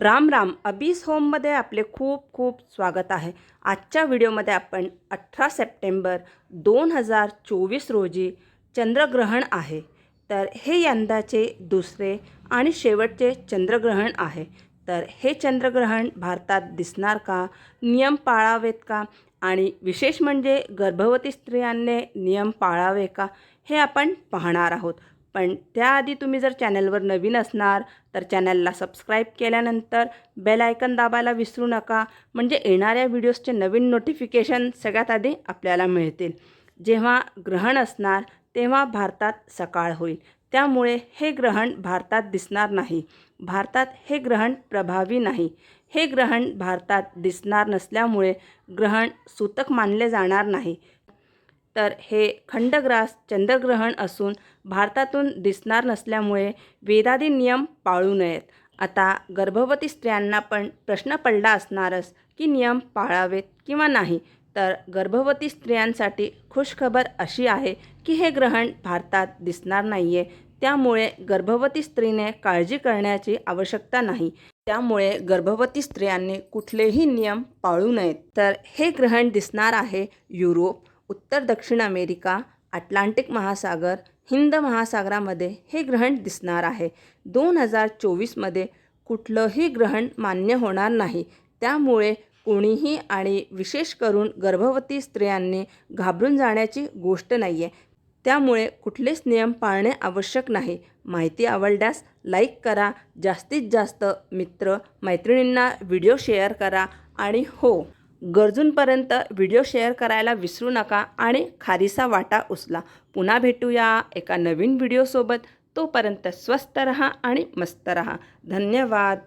राम राम. अबीस होममध्ये आपले खूप खूप स्वागत आहे. आजच्या व्हिडिओमध्ये आपण अठरा सप्टेंबर दोन हजार चोवीस रोजी चंद्रग्रहण आहे. तर हे यंदाचे दुसरे आणि शेवटचे चंद्रग्रहण आहे. तर हे चंद्रग्रहण भारतात दिसणार का? नियम पाळावेत का? आणि विशेष म्हणजे गर्भवती स्त्रियांनी नियम पाळावे का? हे आपण पाहणार आहोत. पण त्याआधी तुम्ही जर चॅनलवर नवीन असणार तर चॅनलला सबस्क्राईब केल्यानंतर बेल आयकन दाबायला विसरू नका. म्हणजे येणाऱ्या व्हिडिओजचे नवीन नोटिफिकेशन सगळ्यात आधी आपल्याला मिळतील. जेव्हा ग्रहण असणार तेव्हा भारतात सकाळ होईल. त्यामुळे हे ग्रहण भारतात दिसणार नाही. भारतात हे ग्रहण प्रभावी नाही. हे ग्रहण भारतात दिसणार नसल्यामुळे ग्रहण सूतक मानले जाणार नाही. तर हे खंडग्रास चंद्रग्रहण असून भारतातून दिसणार नसल्यामुळे वेदादी नियम पाळू नयेत. आता गर्भवती स्त्रियांना पण प्रश्न पडला असणारच की नियम पाळावेत किंवा नाही. तर गर्भवती स्त्रियांसाठी खुशखबर अशी आहे की हे ग्रहण भारतात दिसणार नाही आहे त्यामुळे गर्भवती स्त्रीने काळजी करण्याची आवश्यकता नाही. त्यामुळे गर्भवती स्त्रियांनी कुठलेही नियम पाळू नयेत. तर हे ग्रहण दिसणार आहे युरोप उत्तर दक्षिण अमेरिका अटलांटिक महासागर हिंद महासागरामध्ये हे ग्रहण दिसणार आहे. दोन हजार चोवीसमध्ये कुठलंही ग्रहण मान्य होणार नाही. त्यामुळे कोणीही आणि विशेष करून गर्भवती स्त्रियांनी घाबरून जाण्याची गोष्ट नाही आहे त्यामुळे कुठलेच नियम पाळणे आवश्यक नाही. माहिती आवडल्यास लाईक करा. जास्तीत जास्त मित्र मैत्रिणींना व्हिडिओ शेअर करा. आणि हो गरजूंपर्यंत व्हिडिओ शेअर करायला विसरू नका आणि खारीसा वाटा उचला पुन्हा भेटूया एका नवीन व्हिडिओसोबत. तोपर्यंत स्वस्त रहा आणि मस्त रहा. धन्यवाद.